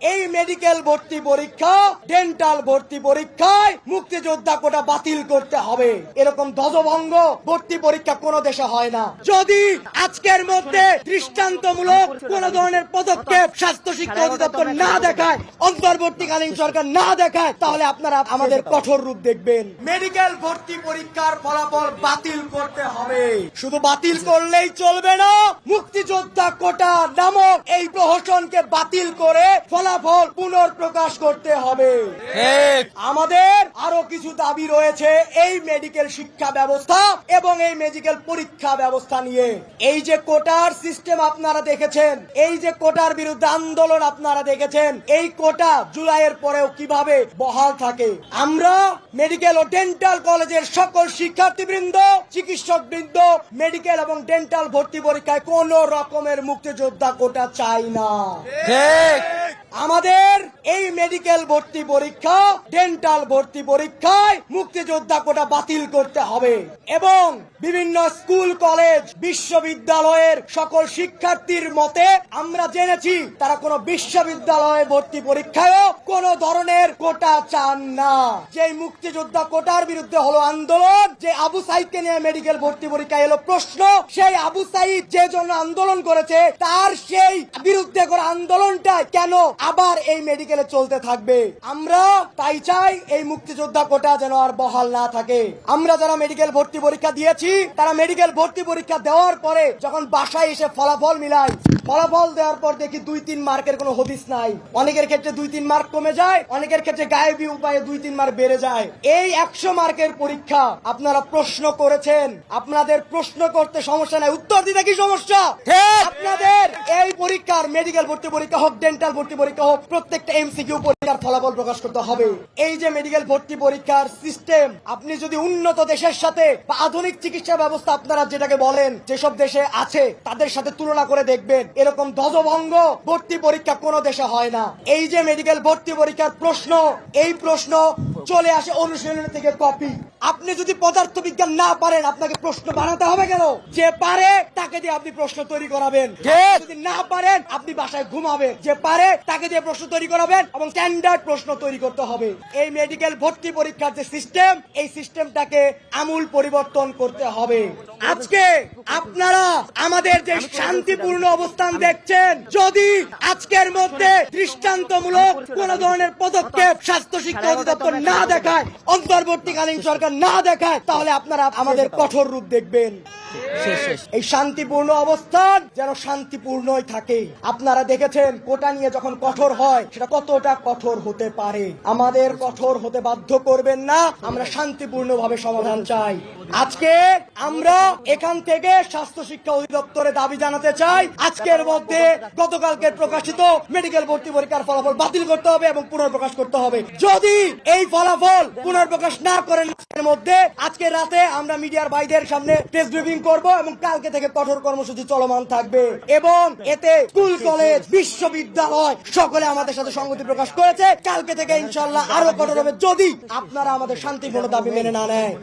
এই মেডিকেল ভর্তি পরীক্ষা ডেন্টাল ভর্তি পরীক্ষায় মুক্তিযোদ্ধা কোটা বাতিল করতে হবে। এরকম ধ্বজভঙ্গ ভর্তি পরীক্ষা কোন দেশে হয় না। যদি আজকের মধ্যে দৃষ্টান্তমূলক কোন ধরনের পদক্ষেপ স্বাস্থ্য শিক্ষা অধিদপ্তর না দেখায়, অন্তর্বর্তীকালীন সরকার না দেখায়, তাহলে আপনারা আমাদের কঠোর রূপ দেখবেন। মেডিকেল ভর্তি পরীক্ষার ফলাফল বাতিল করতে হবে। শুধু বাতিল করলেই চলবে না, মুক্তিযোদ্ধা কোটা নামক এই প্রহসনকে বাতিল করে ফলাফল পুনর্প্রকাশ করতে হবে। আমাদের আরও কিছু দাবি রয়েছে এই মেডিকেল শিক্ষা ব্যবস্থা এবং এই মেডিকেল পরীক্ষা ব্যবস্থা নিয়ে। এই যে কোটার সিস্টেম আপনারা দেখেছেন এই যে কোটার বিরুদ্ধে আন্দোলন আপনারা দেখেছেন এই কোটা জুলাইয়ের পরেও কীভাবে বহাল থাকে? আমরা মেডিকেল ও ডেন্টাল কলেজের সকল শিক্ষার্থীবৃন্দ চিকিৎসক বৃন্দ মেডিকেল এবং ডেন্টাল ভর্তি পরীক্ষায় কোন রকমের মুক্তিযোদ্ধা কোটা চাই না। আমাদের এই মেডিকেল ভর্তি পরীক্ষা ডেন্টাল ভর্তি পরীক্ষায় মুক্তিযোদ্ধা কোটা বাতিল করতে হবে। এবং বিভিন্ন স্কুল, কলেজ, বিশ্ববিদ্যালয়ের সকল শিক্ষার্থীর মতে আমরা জেনেছি, তারা কোনো বিশ্ববিদ্যালয়ে ভর্তি পরীক্ষায়ও কোন ধরনের কোটা চান না। যে মুক্তিযোদ্ধা কোটার বিরুদ্ধে হলো আন্দোলন, যে আবু সাইদকে নিয়ে মেডিকেল ভর্তি পরীক্ষা এলো প্রশ্ন, সেই আবু সাইদ যে জন্য আন্দোলন করেছে, তার সেই বিরুদ্ধে করা আন্দোলনটা কেন আবার এই মেডিকেলে চলতে থাকবে? আমরা তাই চাই এই মুক্তিযোদ্ধা কোটা যেন আর বহাল না থাকে। আমরা যারা মেডিকেল ভর্তি পরীক্ষা দিয়েছি তারা মেডিকেল ভর্তি পরীক্ষা দেওয়ার পরে যখন বাসায় এসে ফলাফল মিলাই ফলাফল দেওয়ার পর দেখি দুই তিন মার্কের কোনো হদিস নাই। অনেকের ক্ষেত্রে দুই তিন মার্ক কমে যায় অনেকের ক্ষেত্রে গায়েবী উপায়ে দুই তিন মার্ক বেড়ে যায়। এই একশো মার্কের পরীক্ষা আপনারা প্রশ্ন করেছেন। আপনাদের প্রশ্ন করতে সমস্যা নাই। উত্তর দিতে কি সমস্যা? আপনাদের এই পরীক্ষার মেডিকেল ভর্তি পরীক্ষা হোক ডেন্টাল ভর্তি পরীক্ষা হোক, প্রত্যেকটা এমসিকিউ পরীক্ষার ফলাফল প্রকাশ করতে হবে। এই যে মেডিকেল ভর্তি পরীক্ষার সিস্টেম আপনি যদি উন্নত দেশের সাথে বা আধুনিক চিকিৎসা ব্যবস্থা আপনারা যেটাকে বলেন, যেসব দেশে আছে, তাদের সাথে তুলনা করে দেখবেন, এরকম ধ্বজভঙ্গ ভর্তি পরীক্ষা কোনো দেশে হয় না। এই যে মেডিকেল ভর্তি পরীক্ষার প্রশ্ন, এই প্রশ্ন চলে আসে অনুশীলন থেকে কপি। আপনি যদি পদার্থ বিজ্ঞান না পারেন আপনাকে প্রশ্ন বানাতে হবে কেন? যে পারে তাকে দিয়ে আপনি প্রশ্ন তৈরি করাবেন। যদি না পারেন আপনি বাসায় ঘুমাবেন। যে পারে তাকে দিয়ে প্রশ্ন তৈরি করাবেন এবং স্ট্যান্ডার্ড প্রশ্ন তৈরি করতে হবে। এই মেডিকেল ভর্তি পরীক্ষার যে সিস্টেম এই সিস্টেমটাকে আমূল পরিবর্তন করতে হবে। আজকে আপনারা আমাদের যে শান্তিপূর্ণ অবস্থান দেখছেন যদি আজকের মধ্যে দৃষ্টান্তমূলক কোন ধরনের পদক্ষেপ স্বাস্থ্য শিক্ষা অধিদপ্তর না দেখায়, অন্তর্বর্তীকালীন সরকার না দেখায়, তাহলে আপনারা আমাদের কঠোর রূপ দেখবেন। এই শান্তিপূর্ণ অবস্থান যেন শান্তিপূর্ণই থাকে। আপনারা দেখেছেন, কোটা নিয়ে যখন কঠোর হয়, সেটা কতটা কঠোর হতে পারে? আমাদের কঠোর হতে বাধ্য করবেন না, আমরা শান্তিপূর্ণ ভাবে সমাধান চাই। আজকে আমরা এখান থেকে স্বাস্থ্য শিক্ষা অধিদপ্তরে দাবি জানাতে চাই। আজকের মধ্যে গতকালকে প্রকাশিত মেডিকেল ভর্তি পরীক্ষার ফলাফল বাতিল করতে হবে এবং পুনর্প্রকাশ করতে হবে। যদি এই ফলাফল পুনর্প্রকাশ না করেন মধ্যে, আজকে রাতে আমরা মিডিয়ার ভাইদের সামনে প্রেস ব্রিফিং করব এবং কালকে থেকে কঠোর কর্মসূচি চলমান থাকবে। এবং এতে স্কুল, কলেজ, বিশ্ববিদ্যালয় সকলে আমাদের সাথে সংগতি প্রকাশ করেছে। কালকে থেকে ইনশাল্লাহ আরও কঠোর হবে যদি আপনারা আমাদের শান্তিপূর্ণ দাবি মেনে না নেয়